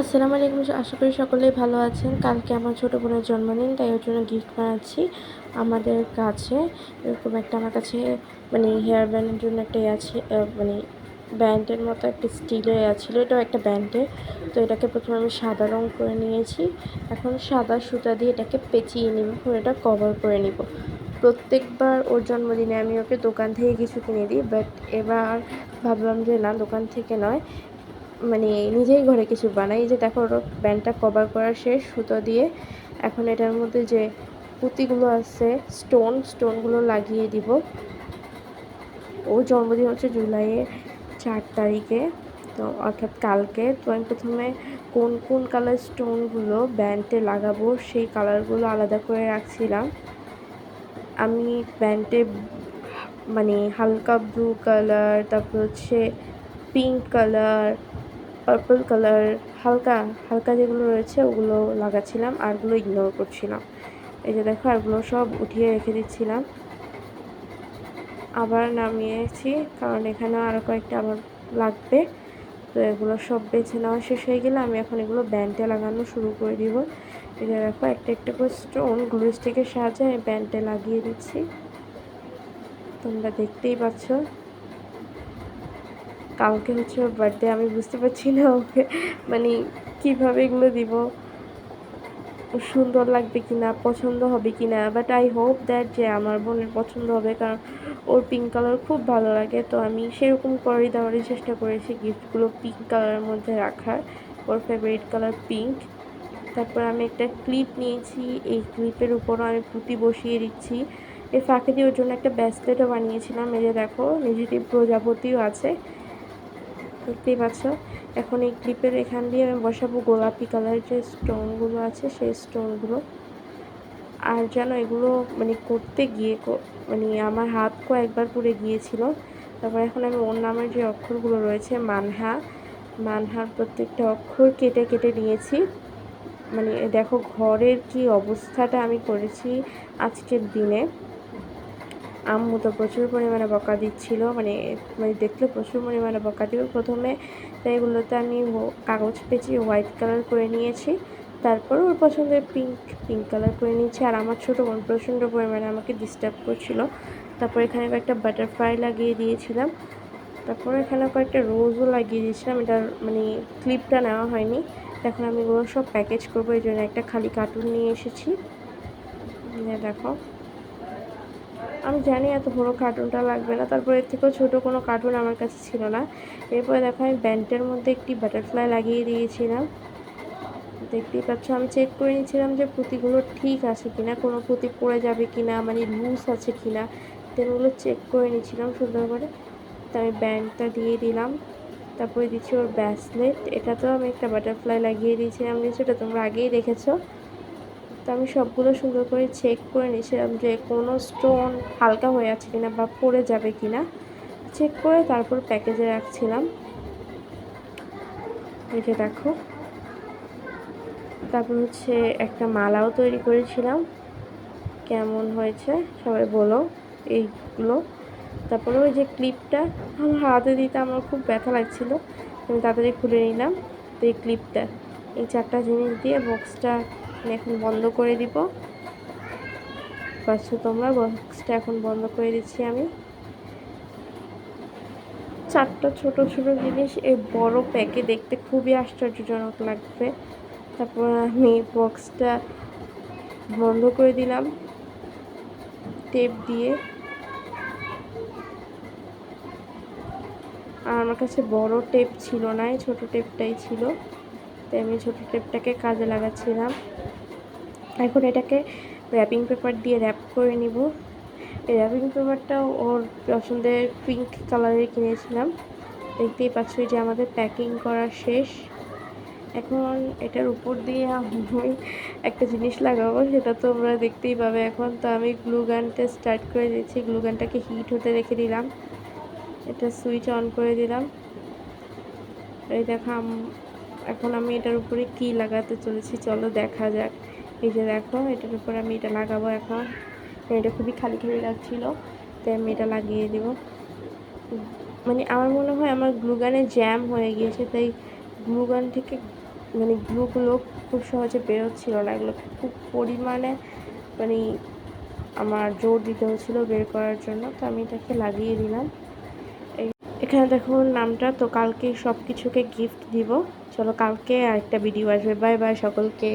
আসসালামু আলাইকুম, আশা করি সকলেই ভালো আছেন। কালকে আমার ছোটো বোনের জন্মদিন, তাই ওর জন্য গিফট বানাচ্ছি আমাদের কাছে। এরকম একটা আমার কাছে মানে হেয়ার ব্যান্ডের জন্য একটা আছে মানে ব্যান্ডের মতো একটা স্টিলের ইয়ে ছিল এটাও একটা ব্যান্ডের তো এটাকে প্রথমে আমি সাদা রং করে নিয়েছি। এখন সাদা সুতা দিয়ে এটাকে পেঁচিয়ে নিব এটা কভার করে নিব। প্রত্যেকবার ওর জন্মদিনে আমি ওকে দোকান থেকে কিছু কিনে দিই বাট এবার ভাবলাম যে না, দোকান থেকে নয়। মানে নিজেই ঘরে কিছু বানাই। যে দেখো ব্যান্ডটা কভার করা শেষ, সুতো দিয়ে। এখন এটার মধ্যে যে পুঁতিগুলো আছে স্টোন স্টোনগুলো লাগিয়ে দিব। ও জন্মদিন হচ্ছে জুলাইয়ের চার তারিখে। তো অর্থাৎ কালকে। তো আমি প্রথমে কোন কোন কালার স্টোনগুলো ব্যান্ডে লাগাবো, সেই কালারগুলো আলাদা করে রাখছিলাম। আমি ব্যান্ডে মানে হালকা ব্লু কালার তারপর হচ্ছে পিঙ্ক কালার পার্পল কালার হালকা হালকা যেগুলো রয়েছে ওগুলো লাগাচ্ছিলাম আরগুলো ইগনোর করছিলাম। এই যে দেখো আরগুলো সব উঠিয়ে রেখে দিচ্ছিলাম। আবার নামিয়েছি, কারণ এখানে আরও কয়েকটা আবার লাগবে। তো এগুলো সব বেছে নেওয়া শেষ হয়ে গেলে আমি এখন এগুলো ব্যান্ডে লাগানো শুরু করে দিব। যে দেখো, একটা একটা করে স্টোন গ্লু স্টিকের সাহায্যে আমি ব্যান্ডে লাগিয়ে দিচ্ছি। তোমরা দেখতেই পাচ্ছ। কালকে হচ্ছে ওর বার্থডে আমি বুঝতে পারছি না ওকে মানে কীভাবে এগুলো দিব সুন্দর লাগবে কি না পছন্দ হবে কি না বাট আই হোপ দ্যাট যে আমার বোনের পছন্দ হবে, কারণ ওর পিঙ্ক কালার খুব ভালো লাগে, তো আমি সেরকম করেই দেওয়ারই চেষ্টা করেছি গিফটগুলো পিঙ্ক কালারের মধ্যে রাখার, ওর ফেভারিট কালার পিঙ্ক তারপর আমি একটা ক্লিপ নিয়েছি, এই ক্লিপের উপরও আমি পুঁতি বসিয়ে দিচ্ছি। এর ফাঁকে দিয়ে ওর জন্য একটা ব্যাসলেটও বানিয়েছিলাম, এই যে দেখো নিজেদের প্রজাপতিও আছে। দেখতেই পাচ্ছ। এখন এই ক্লিপের এখান দিয়ে আমি বসাবো গোলাপি কালারের যে স্টোনগুলো আছে, সেই স্টোনগুলো আর যেন এগুলো মানে করতে গিয়ে মানে আমার হাত কয়েকবার পুড়ে গিয়েছিল। তারপর এখন আমি ওর নামের যে অক্ষরগুলো রয়েছে, মানহা, মানহার প্রত্যেকটা অক্ষর কেটে কেটে নিয়েছি। মানে দেখো, ঘরের কি অবস্থাটা আমি করেছি আজকের দিনে। আম্মু তো প্রচুর পরিমাণে বকা দিচ্ছিল মানে মানে দেখলে প্রচুর পরিমাণে বকা দিল। প্রথমে তাই এগুলোতে আমি কাগজ পেঁচিয়ে হোয়াইট কালার করে নিয়েছি, তারপর ওর পছন্দের পিঙ্ক পিঙ্ক কালার করে নিয়েছি। আর আমার ছোটো বোন প্রচণ্ড পরিমাণে আমাকে ডিস্টার্ব করছিল। তারপর এখানে কয়েকটা বাটারফ্লাই লাগিয়ে দিয়েছিলাম। তারপর এখানে কয়েকটা রোজও লাগিয়ে দিয়েছিলাম। এটার মানে ক্লিপটা নেওয়া হয়নি। এখন আমি এগুলো সব প্যাকেজ করব। এই জন্য একটা খালি কার্টুন নিয়ে এসেছি। দেখো। আমি জানি এত বড়ো কার্টুনটা লাগবে না, তারপর এর থেকেও ছোটো কোনো কার্টুন আমার কাছে ছিল না। এরপরে দেখো আমি ব্যান্ডের মধ্যে একটি বাটারফ্লাই লাগিয়ে দিয়েছিলাম। দেখতেই পাচ্ছ, আমি চেক করে নিয়েছিলাম যে পুঁতিগুলো ঠিক আছে কিনা, কোনো পুঁতি পড়ে যাবে কিনা মানে লুজ আছে কিনা। তেমনগুলো চেক করে নিয়েছিলাম সুন্দর করে। তো আমি ব্যান্ডটা দিয়ে দিলাম। তারপরে দিচ্ছি ওর ব্যাসলেট এটাতেও আমি একটা বাটারফ্লাই লাগিয়ে দিয়েছিলাম সেটা তোমরা আগেই দেখেছ। তো আমি সবগুলো সুন্দর করে চেক করে নিয়েছিলাম যে কোনো স্টোন হালকা হয়ে আছে কিনা বা পড়ে যাবে কিনা। চেক করে তারপর প্যাকেজে রাখছিলাম। যে দেখো। তারপর হচ্ছে একটা মালাও তৈরি করেছিলাম। কেমন হয়েছে সবাই বলো এইগুলো। তারপরে ওই যে ক্লিপটা আমার হাতে দিতে আমার খুব ব্যথা লাগছিল, আমি তাড়াতাড়ি খুলে নিলাম। তো এই ক্লিপটা এই চারটা জিনিস দিয়ে বক্সটা এখন বন্ধ করে দিব। পাচ্ছ তোমরা বক্সটা এখন বন্ধ করে দিচ্ছি আমি। চারটা ছোট ছোট জিনিস, এই বড় প্যাকে দেখতে খুবই আশ্চর্যজনক লাগবে। তারপর আমি বক্সটা বন্ধ করে দিলাম। টেপ দিয়ে। আর আমার কাছে বড় টেপ ছিল না ছোট টেপটাই ছিল। তাই আমি ছোট টেপটাকে কাজে লাগাচ্ছিলাম। এখন এটাকে র্যাপিং পেপার দিয়ে র্যাপ করে নিব। এই র্যাপিং পেপারটাও ওর পছন্দের পিঙ্ক কালারের কিনেছিলাম। দেখতেই পাচ্ছ যে আমাদের প্যাকিং করা শেষ। এখন এটার উপর দিয়ে আমি একটা জিনিস লাগাবো, সেটা তো তোমরা দেখতেই পাবে এখন। তো আমি গ্লু গানটা স্টার্ট করে দিয়েছি গ্লু গানটাকে হিট হতে রেখে দিলাম। এটা সুইচ অন করে দিলাম। এই দেখা এখন আমি এটার উপরে কি লাগাতে চলেছি, চলো দেখা যাক। এই যে দেখো, এটার উপরে আমি এটা লাগাবো এখন। এটা খুবই খালি খালি লাগছিল, তাই আমি এটা লাগিয়ে দেব। মানে আমার মনে হয় আমার গ্লুগানে জ্যাম হয়ে গিয়েছে, তাই গ্লুগান থেকে মানে গ্লুগুলো খুব সহজে বেরোচ্ছিল না। এগুলো খুব পরিমাণে মানে আমার জোর দিতে হচ্ছিল বের করার জন্য, তো আমি এটাকে লাগিয়ে দিলাম। এখানে দেখুন নামটা, তো কালকে সব কিছুকে গিফট দিব। চলো কালকে আরেকটা ভিডিও আসবে। বাই বাই সকলকে।